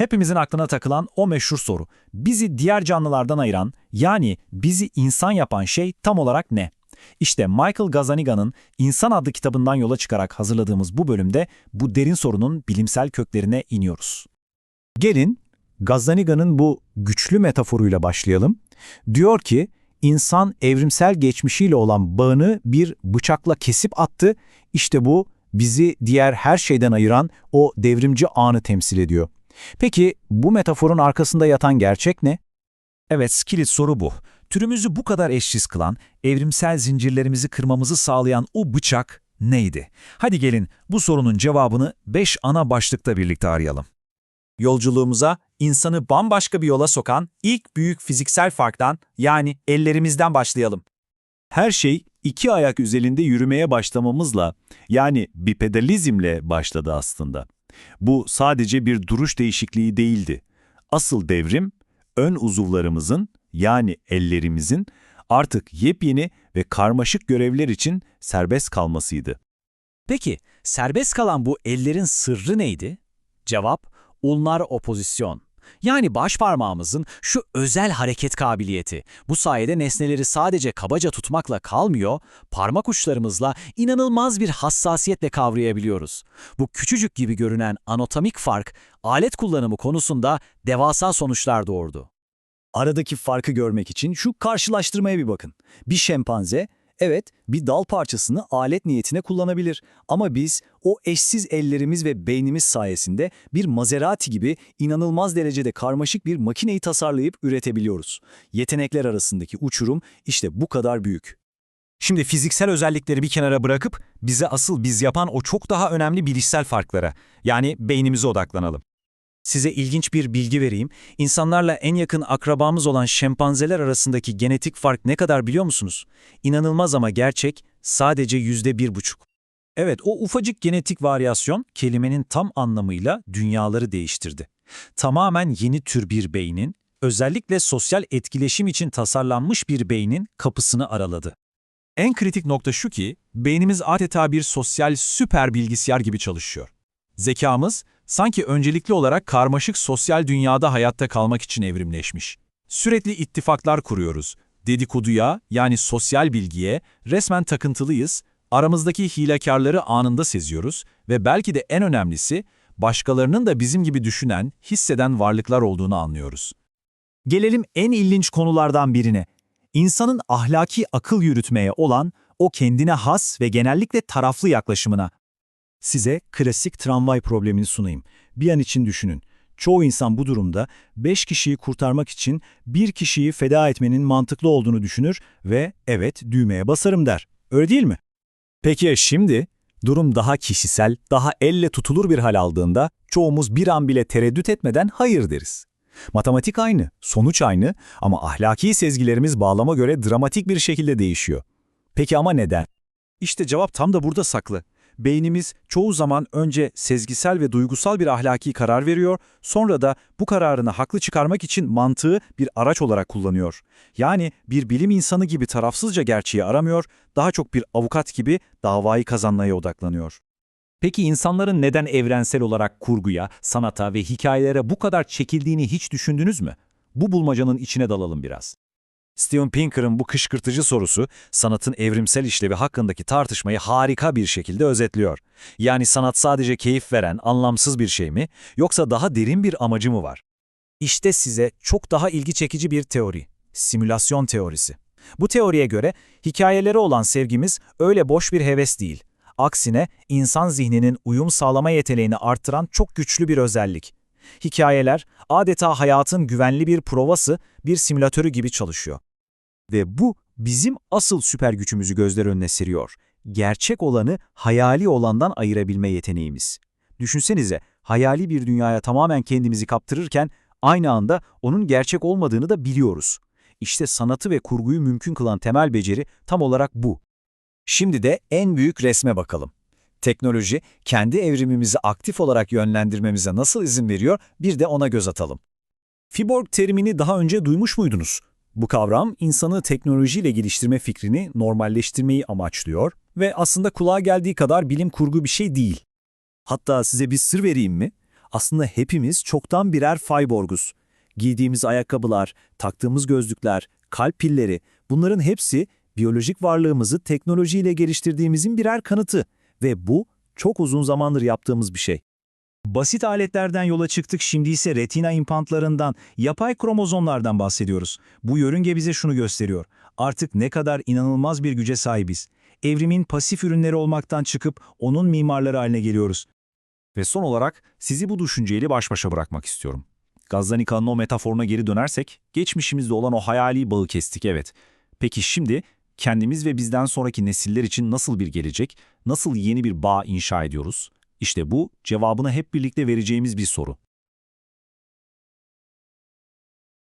Hepimizin aklına takılan o meşhur soru. Bizi diğer canlılardan ayıran, yani bizi insan yapan şey tam olarak ne? İşte Michael Gazzaniga'nın İnsan adlı kitabından yola çıkarak hazırladığımız bu bölümde bu derin sorunun bilimsel köklerine iniyoruz. Gelin, Gazzaniga'nın bu güçlü metaforuyla başlayalım. Diyor ki, insan evrimsel geçmişiyle olan bağını bir bıçakla kesip attı. İşte bu bizi diğer her şeyden ayıran o devrimci anı temsil ediyor. Peki bu metaforun arkasında yatan gerçek ne? Evet, kilit soru bu. Türümüzü bu kadar eşsiz kılan, evrimsel zincirlerimizi kırmamızı sağlayan o bıçak neydi? Hadi gelin bu sorunun cevabını 5 ana başlıkta birlikte arayalım. Yolculuğumuza insanı bambaşka bir yola sokan ilk büyük fiziksel farktan yani ellerimizden başlayalım. Her şey iki ayak üzerinde yürümeye başlamamızla yani bipedalizmle başladı aslında. Bu sadece bir duruş değişikliği değildi. Asıl devrim ön uzuvlarımızın yani ellerimizin artık yepyeni ve karmaşık görevler için serbest kalmasıydı. Peki serbest kalan bu ellerin sırrı neydi? Cevap ulnar opozisyon. Yani baş parmağımızın şu özel hareket kabiliyeti. Bu sayede nesneleri sadece kabaca tutmakla kalmıyor, parmak uçlarımızla inanılmaz bir hassasiyetle kavrayabiliyoruz. Bu küçücük gibi görünen anatomik fark, alet kullanımı konusunda devasa sonuçlar doğurdu. Aradaki farkı görmek için şu karşılaştırmaya bir bakın. Bir şempanze, evet bir dal parçasını alet niyetine kullanabilir ama biz o eşsiz ellerimiz ve beynimiz sayesinde bir Maserati gibi inanılmaz derecede karmaşık bir makineyi tasarlayıp üretebiliyoruz. Yetenekler arasındaki uçurum işte bu kadar büyük. Şimdi fiziksel özellikleri bir kenara bırakıp bize asıl biz yapan o çok daha önemli bilişsel farklara, yani beynimize odaklanalım. Size ilginç bir bilgi vereyim. İnsanlarla en yakın akrabamız olan şempanzeler arasındaki genetik fark ne kadar biliyor musunuz? İnanılmaz ama gerçek, sadece yüzde bir buçuk. Evet, o ufacık genetik varyasyon kelimenin tam anlamıyla dünyaları değiştirdi. Tamamen yeni tür bir beynin, özellikle sosyal etkileşim için tasarlanmış bir beynin kapısını araladı. En kritik nokta şu ki, beynimiz adeta bir sosyal süper bilgisayar gibi çalışıyor. Zekamız, sanki öncelikli olarak karmaşık sosyal dünyada hayatta kalmak için evrimleşmiş. Sürekli ittifaklar kuruyoruz. Dedikoduya, yani sosyal bilgiye resmen takıntılıyız, aramızdaki hilekarları anında seziyoruz ve belki de en önemlisi, başkalarının da bizim gibi düşünen, hisseden varlıklar olduğunu anlıyoruz. Gelelim en ilginç konulardan birine. İnsanın ahlaki akıl yürütmeye olan o kendine has ve genellikle taraflı yaklaşımına. Size klasik tramvay problemini sunayım. Bir an için düşünün. Çoğu insan bu durumda 5 kişiyi kurtarmak için bir kişiyi feda etmenin mantıklı olduğunu düşünür ve evet düğmeye basarım der. Öyle değil mi? Peki ya şimdi? Durum daha kişisel, daha elle tutulur bir hal aldığında çoğumuz bir an bile tereddüt etmeden hayır deriz. Matematik aynı, sonuç aynı ama ahlaki sezgilerimiz bağlama göre dramatik bir şekilde değişiyor. Peki ama neden? İşte cevap tam da burada saklı. Beynimiz çoğu zaman önce sezgisel ve duygusal bir ahlaki karar veriyor, sonra da bu kararını haklı çıkarmak için mantığı bir araç olarak kullanıyor. Yani bir bilim insanı gibi tarafsızca gerçeği aramıyor, daha çok bir avukat gibi davayı kazanmaya odaklanıyor. Peki insanların neden evrensel olarak kurguya, sanata ve hikayelere bu kadar çekildiğini hiç düşündünüz mü? Bu bulmacanın içine dalalım biraz. Steven Pinker'ın bu kışkırtıcı sorusu sanatın evrimsel işlevi hakkındaki tartışmayı harika bir şekilde özetliyor. Yani sanat sadece keyif veren, anlamsız bir şey mi yoksa daha derin bir amacı mı var? İşte size çok daha ilgi çekici bir teori, simülasyon teorisi. Bu teoriye göre hikayelere olan sevgimiz öyle boş bir heves değil. Aksine insan zihninin uyum sağlama yeteneğini arttıran çok güçlü bir özellik. Hikayeler adeta hayatın güvenli bir provası, bir simülatörü gibi çalışıyor. Ve bu bizim asıl süper gücümüzü gözler önüne seriyor. Gerçek olanı hayali olandan ayırabilme yeteneğimiz. Düşünsenize, hayali bir dünyaya tamamen kendimizi kaptırırken aynı anda onun gerçek olmadığını da biliyoruz. İşte sanatı ve kurguyu mümkün kılan temel beceri tam olarak bu. Şimdi de en büyük resme bakalım. Teknoloji, kendi evrimimizi aktif olarak yönlendirmemize nasıl izin veriyor bir de ona göz atalım. Fiborg terimini daha önce duymuş muydunuz? Bu kavram insanı teknolojiyle geliştirme fikrini normalleştirmeyi amaçlıyor ve aslında kulağa geldiği kadar bilim kurgu bir şey değil. Hatta size bir sır vereyim mi? Aslında hepimiz çoktan birer cyborguz. Giydiğimiz ayakkabılar, taktığımız gözlükler, kalp pilleri bunların hepsi biyolojik varlığımızı teknolojiyle geliştirdiğimizin birer kanıtı ve bu çok uzun zamandır yaptığımız bir şey. Basit aletlerden yola çıktık şimdi ise retina implantlarından, yapay kromozomlardan bahsediyoruz. Bu yörünge bize şunu gösteriyor. Artık ne kadar inanılmaz bir güce sahibiz. Evrimin pasif ürünleri olmaktan çıkıp onun mimarları haline geliyoruz. Ve son olarak sizi bu düşünceyle baş başa bırakmak istiyorum. Gazdanika'nın o metaforuna geri dönersek, geçmişimizde olan o hayali bağı kestik evet. Peki şimdi kendimiz ve bizden sonraki nesiller için nasıl bir gelecek, nasıl yeni bir bağ inşa ediyoruz? İşte bu cevabını hep birlikte vereceğimiz bir soru.